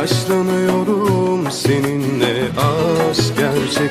Yaşlanıyorum seninle aşk gerçek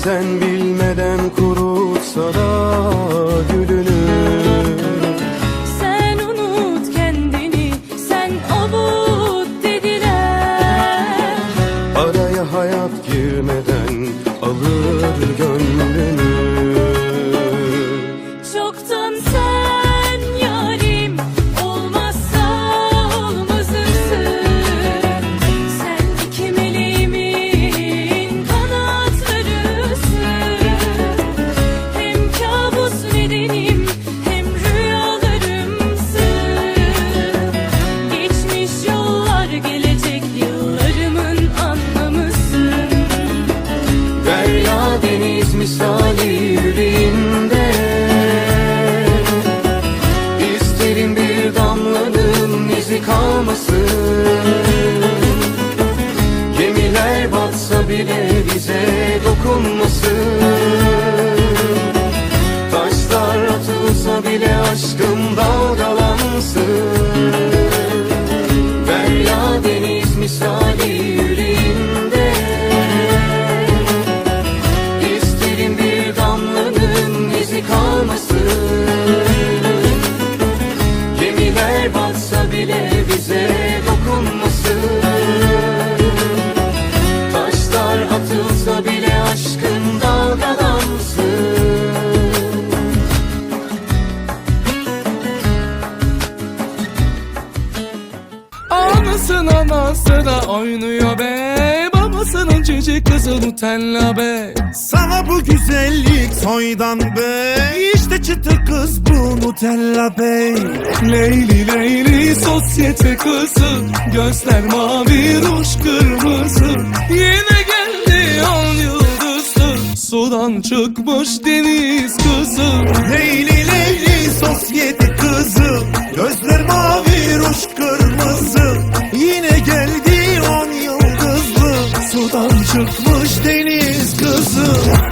Bazen bilmeden kurutsa da olmasın? gece kızıl tenla be. Sana bu güzellik soydan be. İşte çıtı kız bu Nutella be Leyli leyli sosyete kızı. Gözler mavi ruj kırmızı. Yine geldi on yıldızlı. Sudan çıkmış deniz kızı. Leyli leyli sosyete kızı. Gözler mavi you.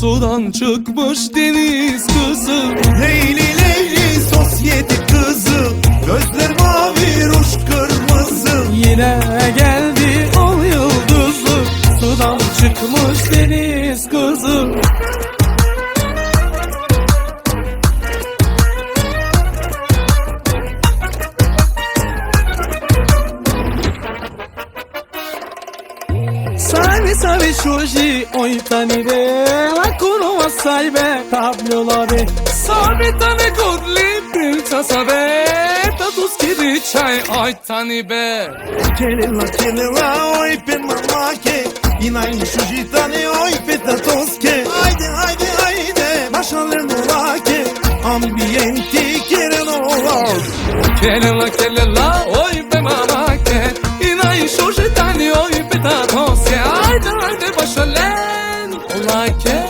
Sudan çıkmış deniz kızı. Leyli leyli sosyete kızı Gözler Shoji, oi, tanire La coroa salve, Pablo Lore Salve, tane, godli, prilca sabe Tatus kiri çay, oi, tani be Kelela kelela oj pe mamake I najniższy żitany oj pe tatoskie Ajde, ajde, ajde Maşalar nolake Ambienti kere nolar Kelela, kelela, olake Sana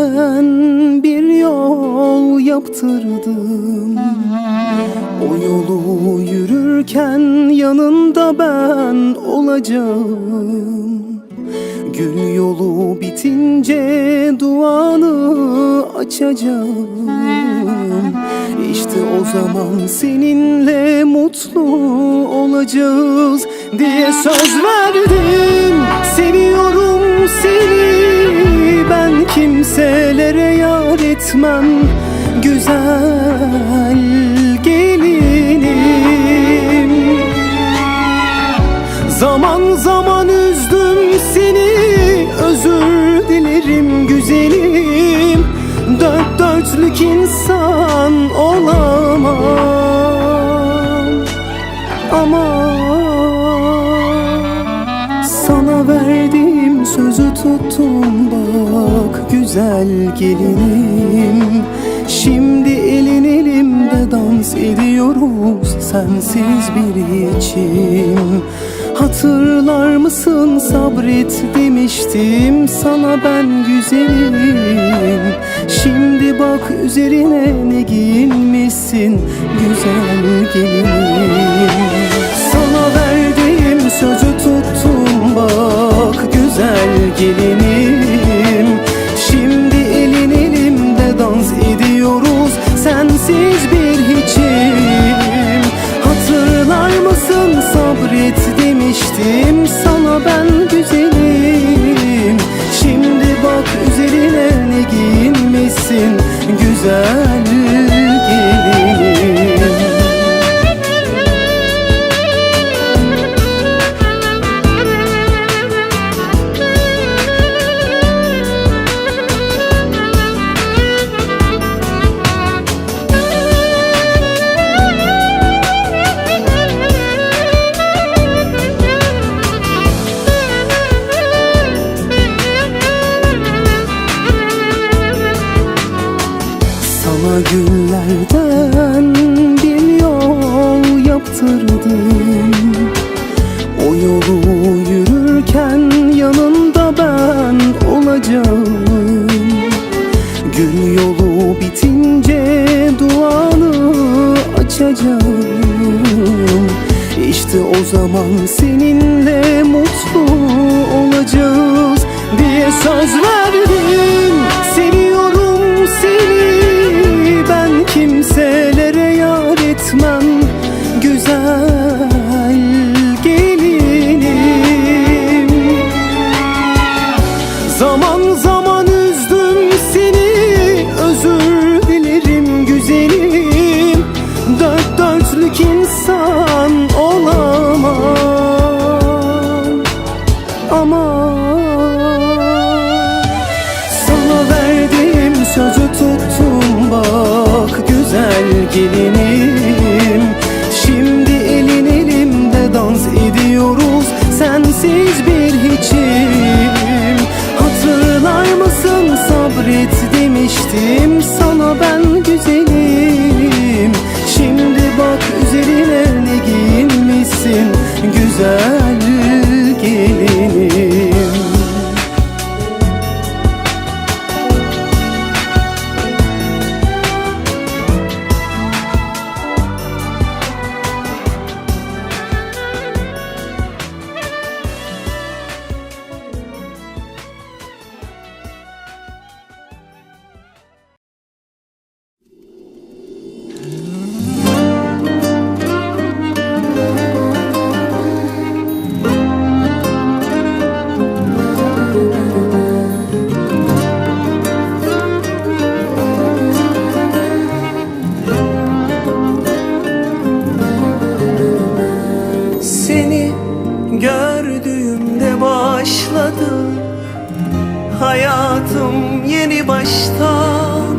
güllerden bir yol yaptırdım. O yolu yürürken yanında ben olacağım. Gül yolu bitince duanı açacağım. İşte o zaman seninle mutlu olacağız diye söz verdim. Seviyorum ben kimselere yar etmem. Güzel gelinim. Zaman zaman üzdüm seni. Özür dilerim güzelim. Dört dörtlük insan olamam. Ama sana verdiğim sözü tuttum bak güzel gelinim. Şimdi elin elimde dans ediyoruz sensiz bir içim Hatırlar mısın sabret demiştim sana ben güzelim. Şimdi bak üzerine ne giyinmişsin güzel gelinim Hayatım yeni baştan.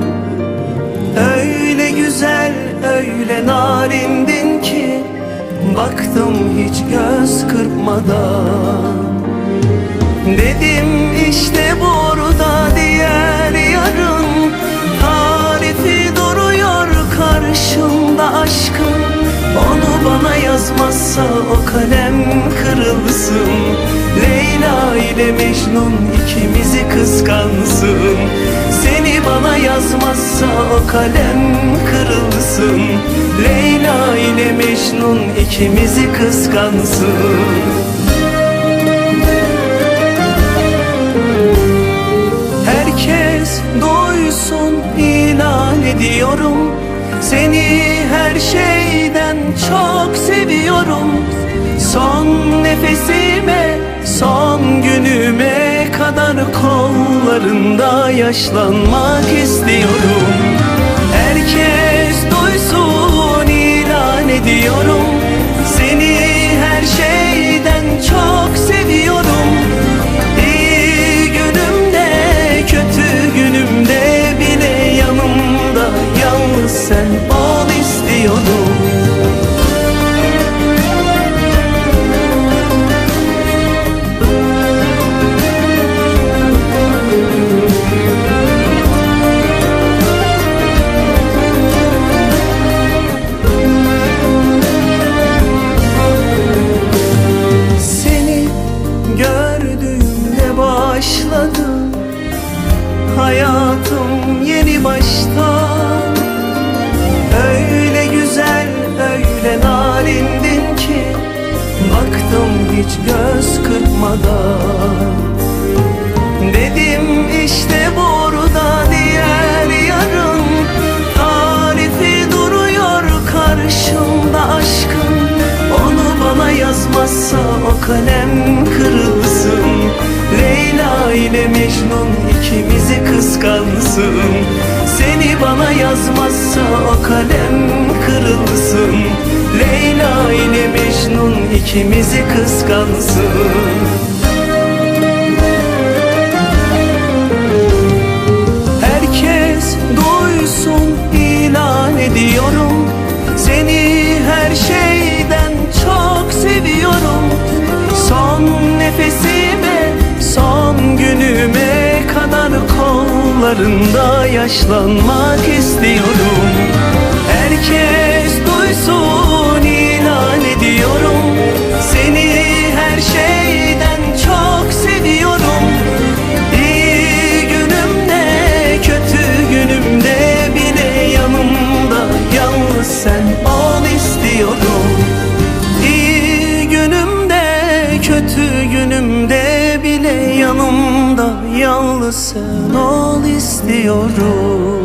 Öyle güzel, öyle narindin ki Baktım hiç göz kırpmadan. Dedim işte burada diğer yarın Tarifi duruyor karşımda aşkın. Onu bana yazmazsa o kalem kırılsın Leyla ile Mecnun ikimizi kıskansın. Seni bana yazmazsa o kalem kırılsın. Leyla ile Mecnun ikimizi kıskansın. Herkes duysun ilan ediyorum. Seni her şeyden çok seviyorum. Son nefesime, kadar kollarında yaşlanmak istiyorum. Herkes duysun ilan ediyorum hiç göz kırpmadan. Dedim işte burada diğer yarın Tarifi duruyor karşımda aşkın. Onu bana yazmazsa o kalem kırılsın. Leyla ile Mecnun ikimizi kıskansın Seni bana yazmazsa o kalem kırılsın. Leyla ile Mecnun ikimizi kıskansın. Herkes duysun ilan ediyorum. Seni her şeyden kollarında yaşlanmak istiyorum. Herkes duysun bile